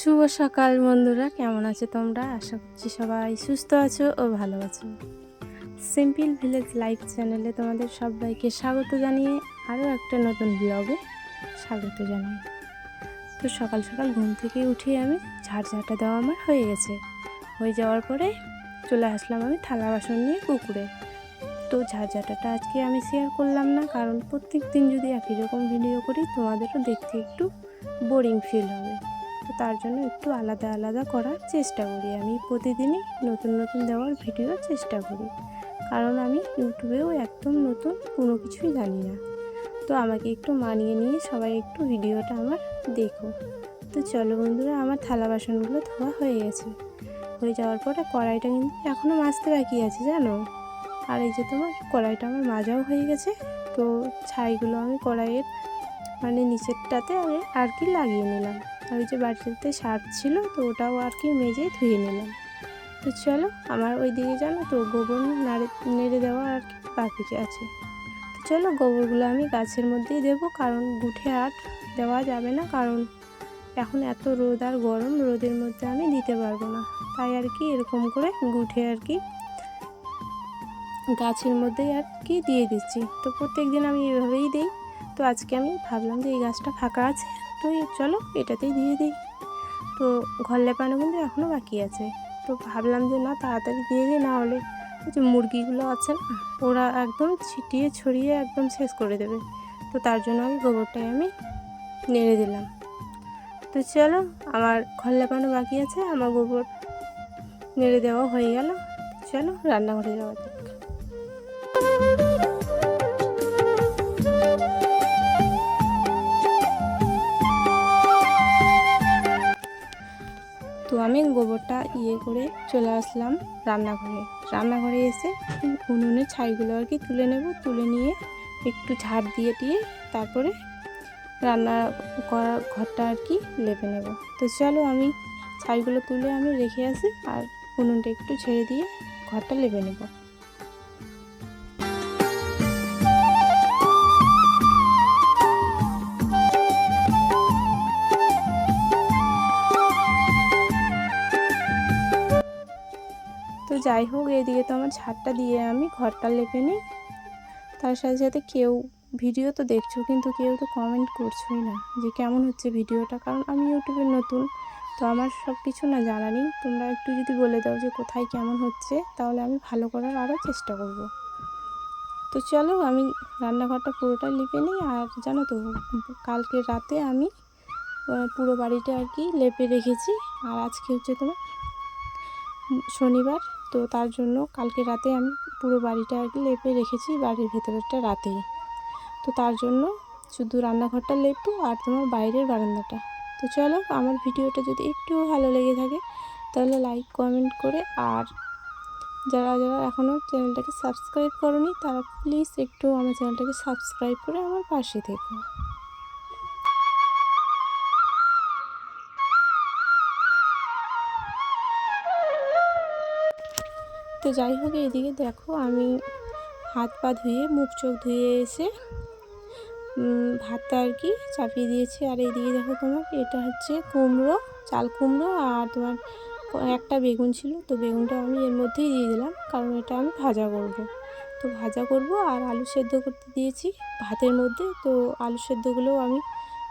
শুভ সকাল বন্ধুরা, কেমন আছো তোমরা? আশা করছি সবাই সুস্থ আছো ও ভালো আছো। সিম্পল ভিলেজ লাইফ চ্যানেলে তোমাদের সবাইকে স্বাগত জানিয়ে আরও একটা নতুন ব্লগে স্বাগত জানাই। তো সকাল সকাল ঘুম থেকে উঠে আমি ঝাড়ঝাড়টা দেওয়া আমার হয়ে গেছে। হয়ে যাওয়ার পরে চলে আসলাম আমি থালা বাসন নিয়ে পুকুরে। তো ঝাড়ঝাটাটা আজকে আমি শেয়ার করলাম না, কারণ প্রত্যেক দিন যদি একই রকম ভিডিও করি, তোমাদেরও দেখতে একটু বোরিং ফিল হবে। তার জন্য একটু আলাদা আলাদা করার চেষ্টা করি। আমি প্রতিদিনই নতুন নতুন দেওয়ার ভিডিও চেষ্টা করি। কারণ আমি ইউটিউবেও একদম নতুন কোনো কিছুই জানি না। তো আমাকে একটু মানিয়ে নিয়ে সবাই একটু ভিডিওটা আমার দেখো। তো চলো বন্ধুরা, আমার থালা বাসনগুলো ধোয়া হয়ে গেছে। হয়ে যাওয়ার পরে কড়াইটা কিন্তু এখনও মাজতে বাকি আছে, জানো? আর এই যে তোমার কড়াইটা আমার মাজাও হয়ে গেছে। তো ছাইগুলো আমি কড়াইয়ের মানে নিচেরটাতে আর কি লাগিয়ে নিলাম। আর ওই যে বাড়িতে সার ছিল, তো ওটাও আর কি মেজে ধুয়ে নিলাম। তো চলো, আমার ওই দিকে জানো তো, গোবর নাড়ে, নেড়ে দেওয়া আর কি বাকি আছে। তো চলো, গোবরগুলো আমি গাছের মধ্যেই দেবো, কারণ গুঠে আর দেওয়া যাবে না, কারণ এখন এত রোদ আর গরম, রোদের মধ্যে আমি দিতে পারব না। তাই আর কি এরকম করে গুঠে আর কি গাছের মধ্যেই আর কি দিয়ে দিচ্ছি। তো প্রত্যেক দিন আমি এভাবেই দিই। তো আজকে আমি ভাবলাম যে এই গাছটা ফাঁকা আছে তো চলো এটাতেই দিয়ে দিই। তো ঘর লেপানো কিন্তু এখনও বাকি আছে। তো ভাবলাম যে না, তাড়াতাড়ি দিয়ে দিই, না হলে যে মুরগিগুলো আছে না, ওরা একদম ছিটিয়ে ছড়িয়ে একদম শেষ করে দেবে। তো তার জন্য আমি গোবরটাই আমি নেড়ে দিলাম। তো চলো, আমার ঘর লেপানো বাকি আছে, আমার গোবর নেড়ে দেওয়া হয়ে গেল। চলো, রান্নাঘরে যাওয়া তো আমি গোবরটা ইয়ে করে চলে আসলাম রান্নাঘরে। রান্নাঘরে এসে উনুনে ছাইগুলো আর কি তুলে নেব, তুলে নিয়ে একটু ঝাড় দিয়ে দিয়ে তারপরে রান্না করা ঘরটা আর কি লেপে নেব। তো চলো আমি ছাইগুলো তুলে আমি রেখে আসি আর উনুনটা একটু ছেড়ে দিয়ে ঘরটা লেপে নেব। যাই হোক, এদিকে তো আমার ছাদটা দিয়ে আমি ঘরটা লেপে নিই। তার সাথে সাথে কেউ ভিডিও তো দেখছ, কিন্তু কেউ তো কমেন্ট করছোই না যে কেমন হচ্ছে ভিডিওটা, কারণ আমি ইউটিউবে নতুন, তো আমার সব কিছু না জানা নেই। তোমরা একটু যদি বলে দাও যে কোথায় কেমন হচ্ছে, তাহলে আমি ভালো করার আরও চেষ্টা করব। তো চলো, আমি রান্নাঘরটা পুরোটা লিপে নিই, আর জানো তো, কালকে রাতে আমি পুরো বাড়িটা আর কি লেপে রেখেছি। আর আজকে হচ্ছে তোমার, শনিবার তো তার জন্য কালকে রাতে আমি পুরো বাড়িটা আর কি লেপে রেখেছি, বাড়ির ভেতরেরটা রাতেই। তো তার জন্য শুধু রান্নাঘরটা লেপু আর তোমার বাইরের বারান্দাটা। তো চলো আমার ভিডিওটা যদি একটুও ভালো লেগে থাকে, তাহলে লাইক কমেন্ট করে আর যারা যারা এখনও চ্যানেলটাকে সাবস্ক্রাইব করনি, তারা প্লিজ একটু আমার চ্যানেলটাকে সাবস্ক্রাইব করে আমার পাশে থেকো। তো যাই হোক, এদিকে দেখো আমি হাত পা ধুয়ে, মুখ চোখ ধুয়ে এসে ভাতটা আর কি চাপিয়ে দিয়েছি। আর এইদিকে দেখো তোমার, এটা হচ্ছে কুমড়ো, চাল কুমড়ো আর তোমার একটা বেগুন ছিল। তো বেগুনটা আমি এর মধ্যেই দিয়ে দিলাম, কারণ এটা আমি ভাজা করব। তো ভাজা করব আর আলু সেদ্ধ করতে দিয়েছি ভাতের মধ্যে। তো আলু সেদ্ধগুলোও আমি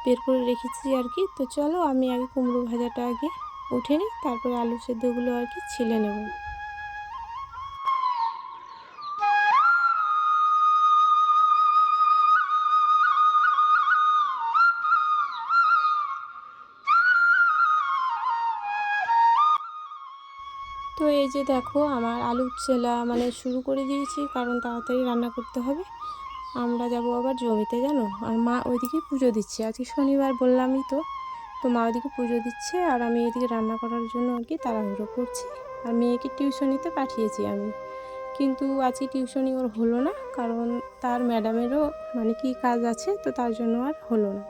বের করে রেখেছি আর কি। তো চলো আমি আগে কুমড়ো ভাজাটা আগে উঠে নিই, তারপরে আলু সেদ্ধগুলো আর কি ছিলে নেব। তো এই যে দেখো, আমার আলু ছেলা মানে শুরু করে দিয়েছি, কারণ তাড়াতাড়ি রান্না করতে হবে। আমরা যাব আবার জমিতে, জানো? আর মা ওইদিকে পুজো দিচ্ছে। আজকে শনিবার বললামই তো তো মা ওইদিকে পুজো দিচ্ছে, আর আমি এদিকে রান্না করার জন্য আর কি তাড়াহুড়ো করছি। আর মেয়েকে টিউশনিতে পাঠিয়েছি আমি। কিন্তু আজকে টিউশনি ওর হলো না, কারণ তার ম্যাডামেরও মানে কি কাজ আছে, তো তার জন্য আর হলো না।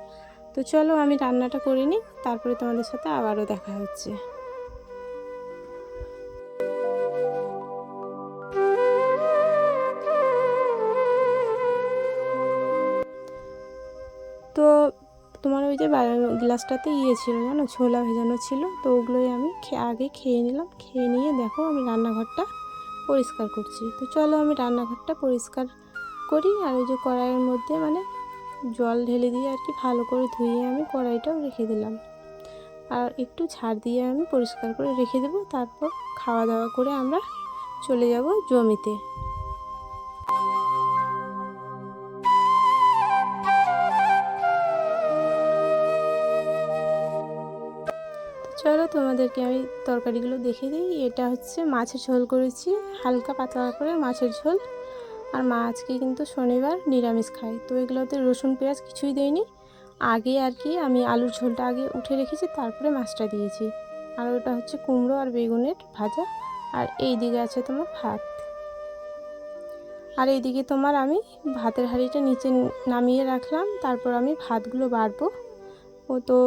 তো চলো আমি রান্নাটা করে নিই, তারপরে তোমাদের সাথে আবারও দেখা হচ্ছে। তোমার ওই যে গ্লাসটাতে ইয়ে ছিল, জানো? ছোলা ভেজানো ছিল, তো ওগুলোই আমি আগে খেয়ে নিলাম। খেয়ে নিয়ে দেখো আমি রান্নাঘরটা পরিষ্কার করছি। তো চলো আমি রান্নাঘরটা পরিষ্কার করি আর ওই যে কড়াইয়ের মধ্যে মানে জল ঢেলে দিয়ে আর কি ভালো করে ধুয়ে আমি কড়াইটাও রেখে দিলাম। আর একটু ঝাড় দিয়ে আমি পরিষ্কার করে রেখে দেবো। তারপর খাওয়া দাওয়া করে আমরা চলে যাব জমিতে। চলো তোমাদেরকে আমি তরকারিগুলো দেখে দিই। এটা হচ্ছে মাছের ঝোল করেছি, হালকা পাতলা করে মাছের ঝোল। আর মা আজকে কিন্তু শনিবার নিরামিষ খাই তো এগুলোতে রসুন, পেঁয়াজ কিছুই দেয়নি। আগে আর কি আমি আলুর ঝোলটা আগে উঠে রেখেছি, তারপরে মাছটা দিয়েছি। আর ওটা হচ্ছে কুমড়ো আর বেগুনের ভাজা। আর এই দিকে আছে তোমার ভাত। আর এইদিকে তোমার আমি ভাতের হাঁড়িটা নিচে নামিয়ে রাখলাম, তারপর আমি ভাতগুলো বাড়বো। ও তো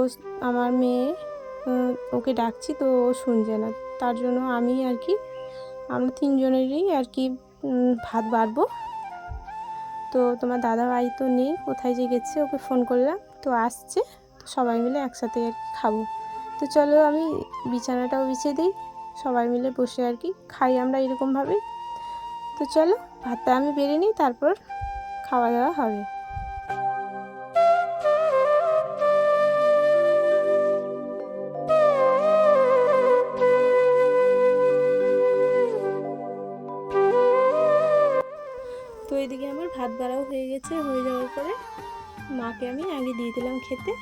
আমার মেয়ে ওকে ডাকছি তো ও শুনছে না। তার জন্য আমি আর কি, আমরা তিনজনেরই আর কি ভাত বাড়বো। তো তোমার দাদা ভাই তো নেই, কোথায় যে গেছে ওকে ফোন করলাম, তো আসছে, তো সবাই মিলে একসাথে আর কি খাব। তো চলো আমি বিছানাটাও বিছিয়ে দিই, সবাই মিলে বসে আর কি খাই আমরা এরকমভাবেই। তো চলো, ভাতটা আমি বেড়ে নিই, তারপর খাওয়া দাওয়া হবে। এদিকে আমার ভাত বাড়াও হয়ে গেছে, হয়ে যাওয়ার পরে মাকে আমি আগে দিয়ে দিলাম খেতে,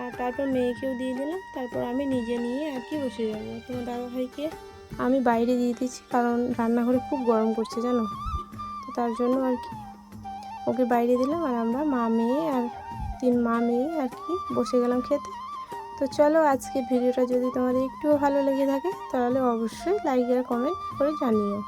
আর তারপর মেয়েকেও দিয়ে দিলাম, তারপর আমি নিজে নিয়ে আর কি বসে যাব। তোমার দাদা ভাইকে আমি বাইরে দিয়ে দিচ্ছি কারণ রান্নাঘরে খুব গরম করছে জানো? তো তার জন্য আর কি ওকে বাইরে দিলাম, আর আমরা মা মেয়ে আর তিন মা মেয়ে আর কি বসে গেলাম খেতে। তো চলো আজকে ভিডিওটা যদি তোমাদের একটুও ভালো লেগে থাকে, তাহলে অবশ্যই লাইক আর কমেন্ট করে জানিও।